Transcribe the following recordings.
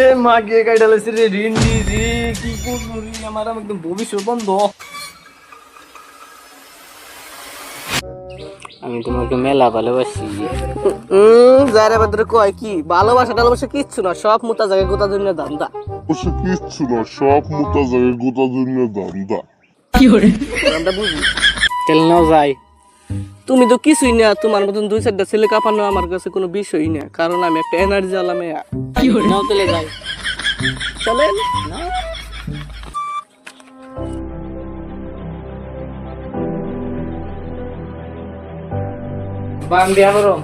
এ মা কে রে? ঋণ দি রে কি করব আমার একদম ভবিষ্যৎ বন্ধ। আমি তোমাকে মেলা ভালোবাসি। যারে বাদরে কয় কি ভালোবাসা টালোবাসা কিচ্ছু না সব মোটা জায়গায় গোটা ধান্দা অবশ্য কিচ্ছু না সব মোটা জায়গায় গোটা দুনিয়া দান্দা। আমরা বুঝি তেল নাও যাই। তুমি তো কিছুই না তোমার মতন দুই চারটা ছেলে কাঁপানো আমার কাছে কোনো বিষয়ই না কারণ আমি একটা এনার্জি আলাম নাও যাই। চলেন। বাম বিয়া করো।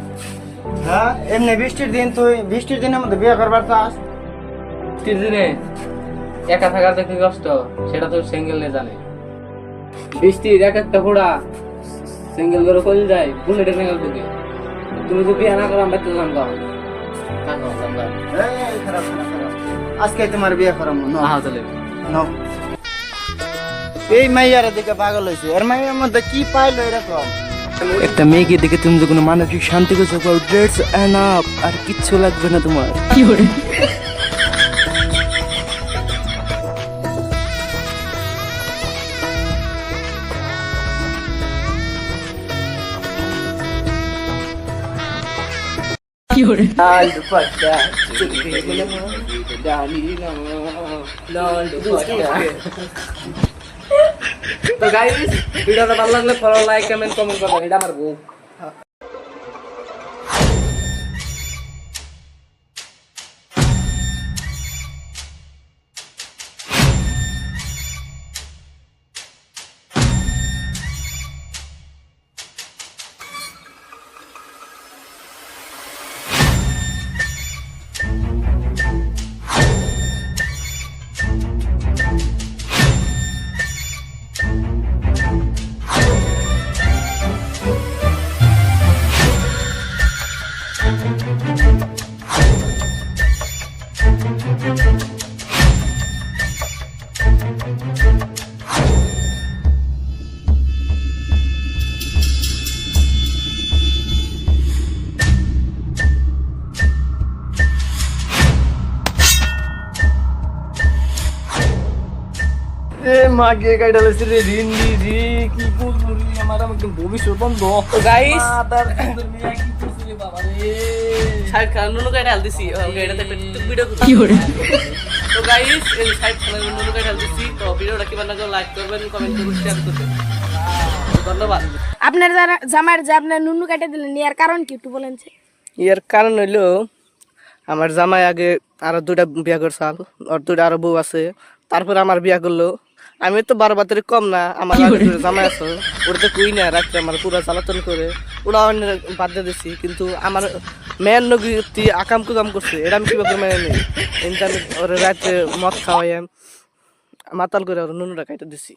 হ্যাঁ এমনি বৃষ্টির দিন তুই বৃষ্টির দিনের মধ্যে বিয়ে করবার চাস দিনে একা থাকার দেখে কষ্ট? সেটা তো সিঙ্গেল জানে। বৃষ্টির এক একটা ফোড়া সিঙ্গেল করে কল যায় বুলেটে নেগাল তোকে তুমি তো বিয়া না করো আমরা তো খারাপ আজকে তোমার বিয়ে করাম না। আহা চলে নাও। এই মাইয়ার দিকে পাগল হয়েছে এর মাইয়ার মধ্যে কি পাইলো এরকম? একটা মেয়েকে দেখে তুমি যখন মানসিক শান্তি করছ ড্রেস এনাফ আর কিচ্ছু লাগবে না তোমার। লাল তো গাইস ভিডিওটা ভালো লাগলে ফলো লাইক কমেন্ট কমেন্ট করবেন। এটা আমার বউ এ মা কে কাইটা রে? ঋণ দি রে কি করব রে? আমার একদম ভবিষ্যৎ বন্ধ। গাইস করছে সাইড খান নুনু কাইটা হাল দিছি। এটাতে একটা টিকটক ভিডিও কি করে তো গাইস এই কাইটা হাল দিছি। তো ভিডিওটা লাইক করবেন কমেন্ট করবেন শেয়ার করবেন ধন্যবাদ। আপনার জামার যে আপনার নুনু কেটে দিলেন এর কারণ কি একটু বলেন যে? এর কারণ হইল আমার জামাই আগে আরও দুটা বিয়া করছাল ওর দুটা আরও বউ আছে। তারপরে আমার বিয়া করল। আমি তো বারো বাতের কম না আমার জামাই আছে। ওটা তো কুই না রাখতে আমার পুরো জ্বালাতন করে। ওরা বাদ দিয়ে দিছি, কিন্তু আমার মেয়ের নগরী আকাম কুকাম করছে, এটা আমি কীভাবে মেনে নিই? ইন্টারনেট ওর রাত্রে মদ খাওয়াই মাতাল করে ওর নুনুটা খাইতে দিছি।